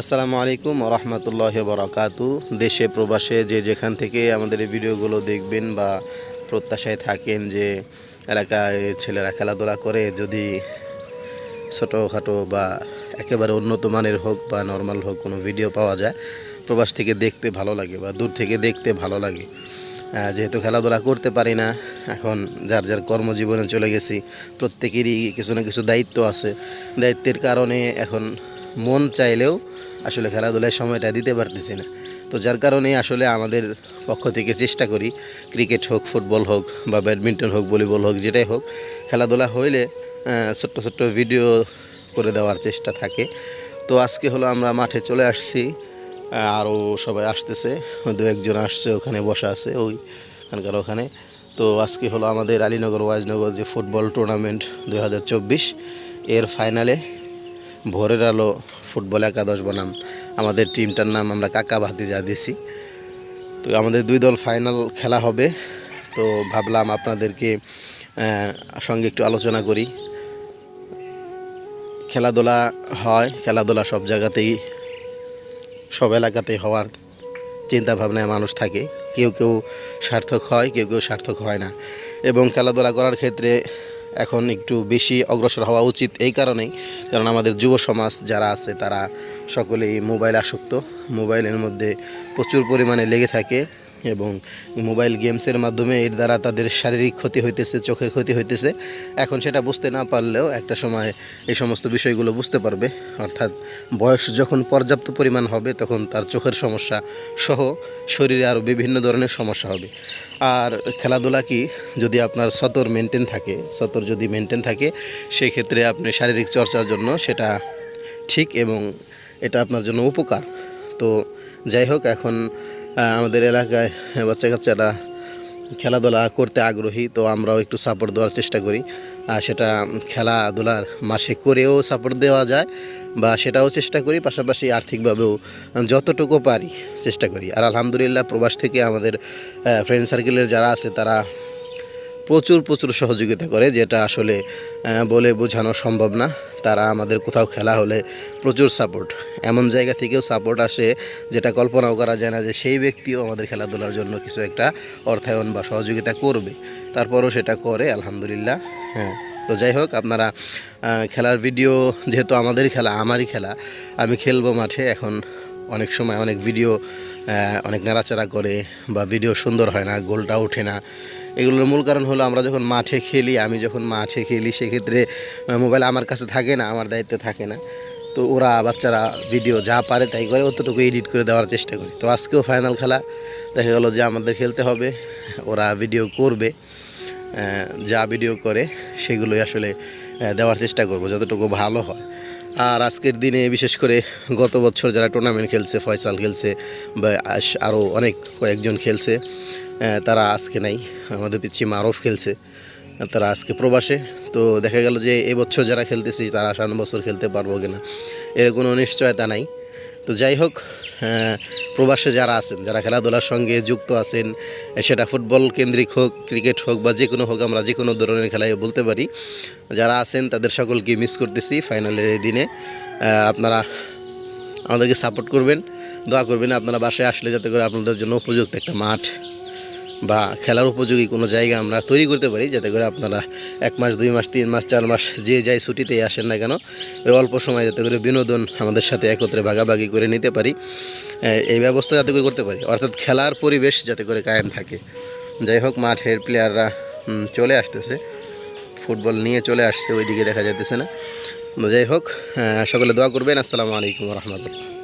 আসসালামু আলাইকুম রহমতুল্লাহ বরাকাতু। দেশে, প্রবাসে যে যেখান থেকে আমাদের এই ভিডিওগুলো দেখবেন বা প্রত্যাশায় থাকেন যে এলাকায় ছেলেরা খেলাধুলা করে, যদি ছোটোখাটো বা একেবারে উন্নত মানের হোক বা নর্মাল হোক কোনো ভিডিও পাওয়া যায়, প্রবাস থেকে দেখতে ভালো লাগে বা দূর থেকে দেখতে ভালো লাগে। যেহেতু খেলাধুলা করতে পারি না, এখন যার যার কর্মজীবনে চলে গেছি, প্রত্যেকেরই কিছু না কিছু দায়িত্ব আছে। দায়িত্বের কারণে এখন মন চাইলেও আসলে খেলাধুলায় সময়টা দিতে পারতেছি না। তো যার কারণে আসলে আমাদের পক্ষ থেকে চেষ্টা করি, ক্রিকেট হোক, ফুটবল হোক বা ব্যাডমিন্টন হোক, ভলিবল হোক, যেটাই হোক, খেলাধুলা হইলে ছোট্ট ছোট্ট ভিডিও করে দেওয়ার চেষ্টা থাকে। তো আজকে হলো আমরা মাঠে চলে আসছি আরও সবাই আসতেছে, দু একজন আসছে, ওখানে বসা আছে, ওই ওখানকার ওখানে। তো আজকে হলো আমাদের আলীনগর, ওয়াজনগর যে ফুটবল টুর্নামেন্ট দু হাজার চব্বিশ, এর ফাইনালে ভোরের আলো, ফুটবল একাদশ বনাম। আমাদের টিমটার নাম আমরা কাকা ভাতিজা দিছি। তো আমাদের দুই দল ফাইনাল খেলা হবে। তো ভাবলাম আপনাদেরকে সঙ্গে একটু আলোচনা করি। খেলাধুলা হয়, খেলাধুলা সব জায়গাতেই, সব এলাকাতেই হওয়ার চিন্তা ভাবনায় মানুষ থাকে। কেউ কেউ সার্থক হয়, কেউ কেউ সার্থক হয় না। এবং খেলাধুলা করার ক্ষেত্রে এখন একটু বেশি অগ্রসর হওয়া উচিত এই কারণেই। কারণ আমাদের যুব সমাজ যারা আছে, তারা সকলেই মোবাইল আসক্ত। মোবাইলের মধ্যে প্রচুর পরিমাণে লেগে থাকে। এবং মোবাইল গেমসের মাধ্যমে এর দ্বারা তাদের শারীরিক ক্ষতি হইতেছে, চোখের ক্ষতি হইতেছে। এখন সেটা বুঝতে না পারলেও একটা সময় এই সমস্ত বিষয়গুলো বুঝতে পারবে। অর্থাৎ বয়স যখন পর্যাপ্ত পরিমাণ হবে, তখন তার চোখের সমস্যা সহ শরীরে আরও বিভিন্ন ধরনের সমস্যা হবে। আর খেলাধুলা কি, যদি আপনার সতর মেনটেন থাকে, সতর যদি মেনটেন থাকে, সেক্ষেত্রে আপনি শারীরিক চর্চার জন্য সেটা ঠিক এবং এটা আপনার জন্য উপকার। তো যাই হোক, এখন আমাদের এলাকায় বাচ্চা কাচ্চারা খেলাধুলা করতে আগ্রহী, তো আমরাও একটু সাপোর্ট দেওয়ার চেষ্টা করি। আর সেটা খেলাধুলার মাসে করেও সাপোর্ট দেওয়া যায় বা সেটাও চেষ্টা করি, পাশাপাশি আর্থিকভাবেও যতটুকু পারি চেষ্টা করি। আর আলহামদুলিল্লাহ প্রবাস থেকে আমাদের ফ্রেন্ড সার্কেলের যারা আছে তারা প্রচুর প্রচুর সহযোগিতা করে, যেটা আসলে বলে বোঝানো সম্ভব না। তারা আমাদের কোথাও খেলা হলে প্রচুর সাপোর্ট এমন জায়গা থেকেও সাপোর্ট আসে যেটা কল্পনাও করা যায় না যে সেই ব্যক্তিও আমাদের খেলাধুলার জন্য কিছু একটা অর্থায়ন বা সহযোগিতা করবে। তারপরও সেটা করে, আলহামদুলিল্লাহ হ্যাঁ। তো যাই হোক, আপনারা খেলার ভিডিও যেহেতু আমাদের খেলা, আমারই খেলা, আমি খেলব মাঠে। এখন অনেক সময় অনেক ভিডিও অনেক নাড়াচাড়া করে বা ভিডিও সুন্দর হয় না গোলটা ওঠে না। এগুলোর মূল কারণ হলো আমরা যখন মাঠে খেলি, আমি যখন মাঠে খেলি, সেক্ষেত্রে মোবাইল আমার কাছে থাকে না, আমার দায়িত্বে থাকে না। তো ওরা, বাচ্চারা ভিডিও যা পারে তাই করে, অতটুকু এডিট করে দেওয়ার চেষ্টা করি। তো আজকেও ফাইনাল খেলা। দেখা গেলো যে আমাদের খেলতে হবে, ওরা ভিডিও করবে যা ভিডিও করে, সেগুলোই আসলে দেওয়ার চেষ্টা করব, যতটুকু ভালো হয়। আর আজকের দিনে বিশেষ করে গত বছর যারা টুর্নামেন্ট খেলছে, ফয়সাল খেলছে, বা আরও অনেক কয়েকজন খেলছে তারা আজকে নাই। আমাদের পিছিয়ে মারফ খেলছে, তারা আজকে প্রবাসে। তো দেখা গেল যে এবছর যারা খেলতেছি, তারা সামনে বছর খেলতে পারব কিনা, এর কোনো নিশ্চয়তা নাই। তো যাই হোক প্রবাসে যারা আছেন, যারা খেলাধুলার সঙ্গে যুক্ত আছেন, সেটা ফুটবল কেন্দ্রিক হোক, ক্রিকেট হোক, বা যে কোনো হোক, আমরা যে কোনো ধরনের খেলায় বলতে পারি। যারা আছেন, তাদের সকলকে মিস করতেছি ফাইনালের এই দিনে। আপনারা আমাদেরকে সাপোর্ট করবেন, দোয়া করবেন, আপনারা বাসায় আসলে যাতে করে আপনাদের জন্য উপযুক্ত একটা মাঠ বা খেলার উপযোগী কোনো জায়গা আমরা তৈরি করতে পারি, যাতে করে আপনারা এক মাস, দুই মাস, তিন মাস, চার মাস যে যাই ছুটিতেই আসেন না কেন, ওই অল্প সময় যাতে করে বিনোদন আমাদের সাথে একত্রে ভাগাভাগি করে নিতে পারি এই ব্যবস্থা যাতে করে করতে পারি। অর্থাৎ খেলার পরিবেশ যাতে করে কায়েম থাকে। যাই হোক, মাঠের প্লেয়াররা চলে আসতেছে। ফুটবল নিয়ে চলে আসছে, ওইদিকে দেখা যাইতেছে না। যাই হোক সকলে দোয়া করবেন। আসসালামু আলাইকুম রহমতুল্লাহ।